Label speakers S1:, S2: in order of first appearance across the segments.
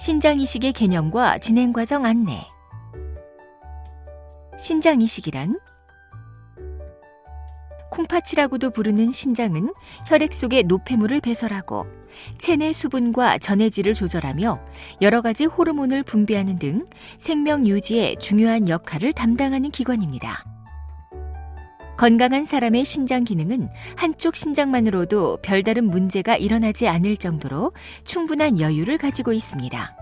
S1: 신장 이식의 개념과 진행 과정 안내. 신장 이식이란 콩팥이라고도 부르는 신장은 혈액 속에 노폐물을 배설하고 체내 수분과 전해질을 조절하며 여러 가지 호르몬을 분비하는 등 생명 유지에 중요한 역할을 담당하는 기관입니다. 건강한 사람의 신장 기능은 한쪽 신장만으로도 별다른 문제가 일어나지 않을 정도로 충분한 여유를 가지고 있습니다.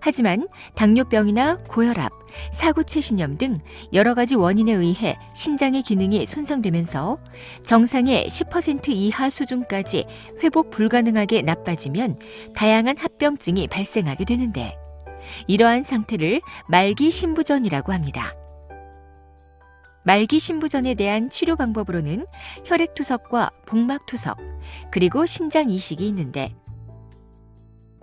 S1: 하지만 당뇨병이나 고혈압, 사구체신염 등 여러 가지 원인에 의해 신장의 기능이 손상되면서 정상의 10% 이하 수준까지 회복 불가능하게 나빠지면 다양한 합병증이 발생하게 되는데 이러한 상태를 말기 신부전이라고 합니다. 말기 신부전에 대한 치료 방법으로는 혈액 투석과 복막 투석, 그리고 신장 이식이 있는데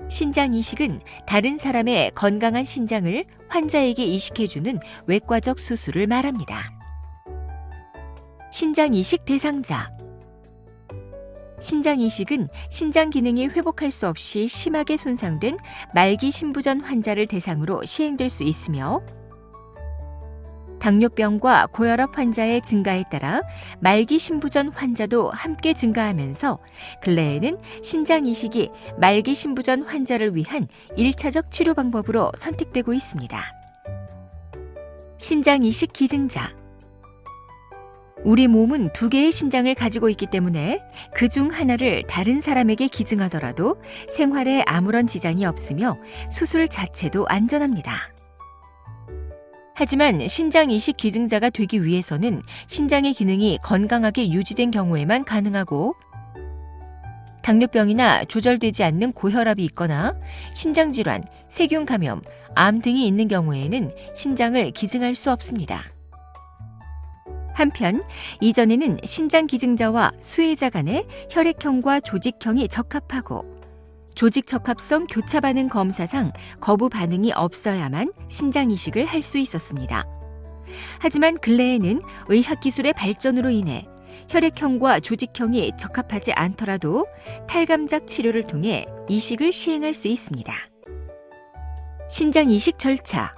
S1: 신장 이식은 다른 사람의 건강한 신장을 환자에게 이식해주는 외과적 수술을 말합니다. 신장 이식 대상자 신장 이식은 신장 기능이 회복할 수 없이 심하게 손상된 말기 신부전 환자를 대상으로 시행될 수 있으며 당뇨병과 고혈압 환자의 증가에 따라 말기 신부전 환자도 함께 증가하면서 근래에는 신장 이식이 말기 신부전 환자를 위한 1차적 치료 방법으로 선택되고 있습니다. 신장 이식 기증자 우리 몸은 두 개의 신장을 가지고 있기 때문에 그 중 하나를 다른 사람에게 기증하더라도 생활에 아무런 지장이 없으며 수술 자체도 안전합니다. 하지만 신장 이식 기증자가 되기 위해서는 신장의 기능이 건강하게 유지된 경우에만 가능하고 당뇨병이나 조절되지 않는 고혈압이 있거나 신장 질환, 세균 감염, 암 등이 있는 경우에는 신장을 기증할 수 없습니다. 한편 이전에는 신장 기증자와 수혜자 간의 혈액형과 조직형이 적합하고 조직 적합성 교차 반응 검사상 거부 반응이 없어야만 신장 이식을 할 수 있었습니다. 하지만 근래에는 의학 기술의 발전으로 인해 혈액형과 조직형이 적합하지 않더라도 탈감작 치료를 통해 이식을 시행할 수 있습니다. 신장 이식 절차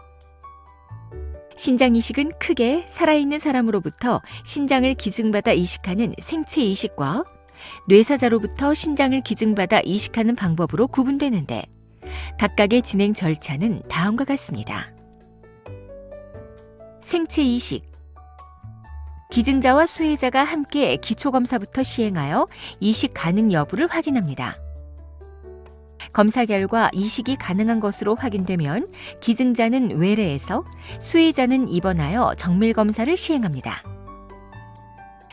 S1: 신장 이식은 크게 살아있는 사람으로부터 신장을 기증받아 이식하는 생체 이식과 뇌사자로부터 신장을 기증받아 이식하는 방법으로 구분되는데 각각의 진행 절차는 다음과 같습니다. 생체 이식 기증자와 수혜자가 함께 기초검사부터 시행하여 이식 가능 여부를 확인합니다. 검사 결과 이식이 가능한 것으로 확인되면 기증자는 외래에서 수혜자는 입원하여 정밀 검사를 시행합니다.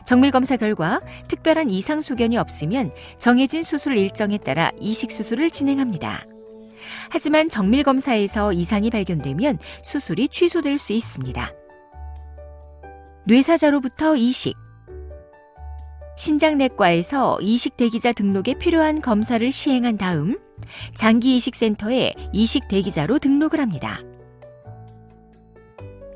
S1: 정밀 검사 결과 특별한 이상 소견이 없으면 정해진 수술 일정에 따라 이식 수술을 진행합니다. 하지만 정밀 검사에서 이상이 발견되면 수술이 취소될 수 있습니다. 뇌사자로부터 이식 신장내과에서 이식 대기자 등록에 필요한 검사를 시행한 다음 장기 이식 센터에 이식 대기자로 등록을 합니다.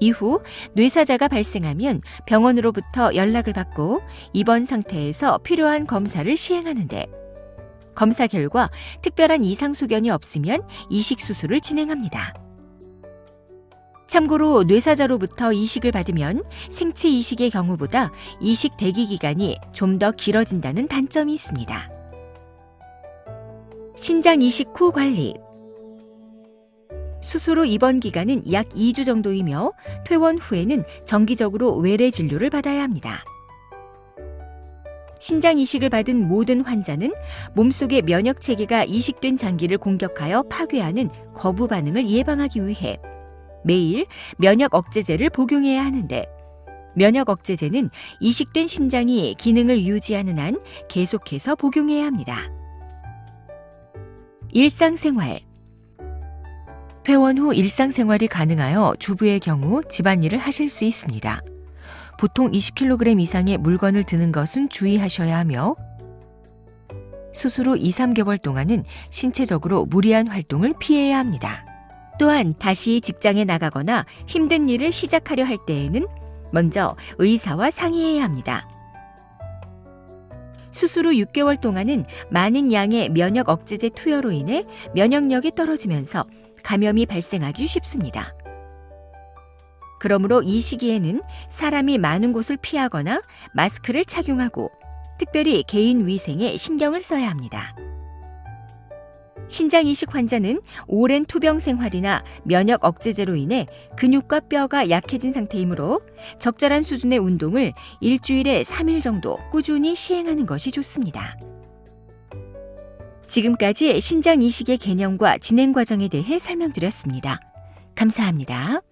S1: 이후 뇌사자가 발생하면 병원으로부터 연락을 받고 입원 상태에서 필요한 검사를 시행하는데 검사 결과 특별한 이상 소견이 없으면 이식 수술을 진행합니다. 참고로 뇌사자로부터 이식을 받으면 생체 이식의 경우보다 이식 대기 기간이 좀 더 길어진다는 단점이 있습니다. 신장 이식 후 관리 수술 후 입원 기간은 약 2주 정도이며 퇴원 후에는 정기적으로 외래 진료를 받아야 합니다. 신장 이식을 받은 모든 환자는 몸속의 면역 체계가 이식된 장기를 공격하여 파괴하는 거부 반응을 예방하기 위해 매일 면역 억제제를 복용해야 하는데 면역 억제제는 이식된 신장이 기능을 유지하는 한 계속해서 복용해야 합니다. 일상생활 퇴원 후 일상생활이 가능하여 주부의 경우 집안일을 하실 수 있습니다. 보통 20kg 이상의 물건을 드는 것은 주의하셔야 하며 수술 후 2, 3개월 동안은 신체적으로 무리한 활동을 피해야 합니다. 또한 다시 직장에 나가거나 힘든 일을 시작하려 할 때에는 먼저 의사와 상의해야 합니다. 수술 후 6개월 동안은 많은 양의 면역 억제제 투여로 인해 면역력이 떨어지면서 감염이 발생하기 쉽습니다. 그러므로 이 시기에는 사람이 많은 곳을 피하거나 마스크를 착용하고 특별히 개인 위생에 신경을 써야 합니다. 신장 이식 환자는 오랜 투병 생활이나 면역 억제제로 인해 근육과 뼈가 약해진 상태이므로 적절한 수준의 운동을 일주일에 3일 정도 꾸준히 시행하는 것이 좋습니다. 지금까지 신장 이식의 개념과 진행 과정에 대해 설명드렸습니다. 감사합니다.